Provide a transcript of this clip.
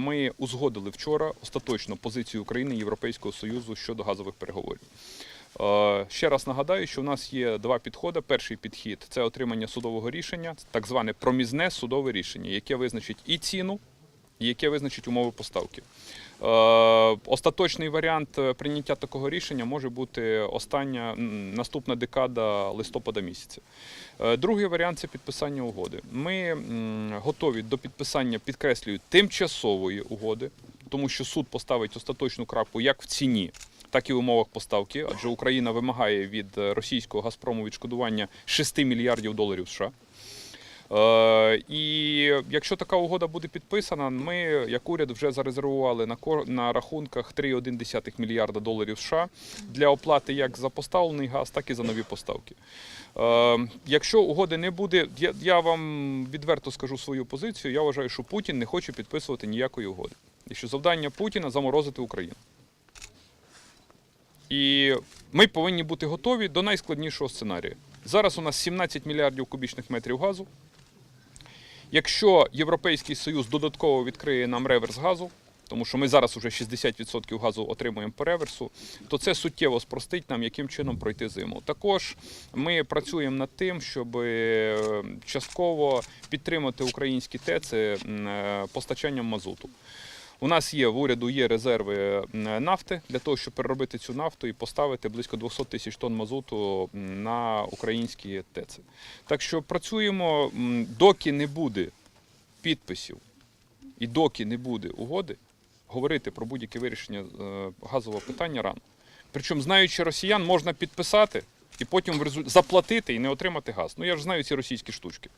Ми узгодили вчора остаточно позицію України і Європейського Союзу щодо газових переговорів. Е, Ще раз нагадаю, що у нас є два підходи. Перший підхід це отримання судового рішення, так зване промізне судове рішення, яке визначить і ціну, яке визначить умови поставки. Е, Остаточний варіант е, прийняття такого рішення може бути остання наступна декада листопада місяця. Е, Другий варіант це підписання угоди. Ми готові до підписання, підкреслюю, тимчасової угоди, тому що суд поставить остаточну крапку як в ціні, так і в умовах поставки, адже Україна вимагає від російського Газпрому відшкодування 6 мільярдів доларів США. Е, І якщо така угода буде підписана, ми, як уряд, вже зарезервували на на рахунках 3,1 мільярда доларів США для оплати як за поставлений газ, так і за нові поставки. Е, Якщо угоди не буде, я вам відверто скажу свою позицію. Я вважаю, що Путін не хоче підписувати ніякої угоди. І що завдання Путіна заморозити Україну. І ми повинні бути готові до найскладнішого сценарію. Зараз у нас 17 мільярдів кубічних метрів газу. Якщо Європейський Союз додатково відкриє нам реверс газу, тому що ми зараз вже 60% газу отримуємо по реверсу, то це суттєво спростить нам, яким чином пройти зиму. Також ми працюємо над тим, щоб е, частково підтримати українські ТЕЦи е, постачанням мазуту. У нас є в уряду є резерви нафти для того, щоб переробити цю нафту і поставити близько 200 тисяч тонн мазуту на українські ТЕЦи. Так що працюємо, доки не буде підписів і доки не буде угоди, говорити про будь-яке вирішення е, газового питання рано. Причому, знаючи росіян, можна підписати і потім заплатити і не отримати газ. Ну я ж знаю ці російські штучки.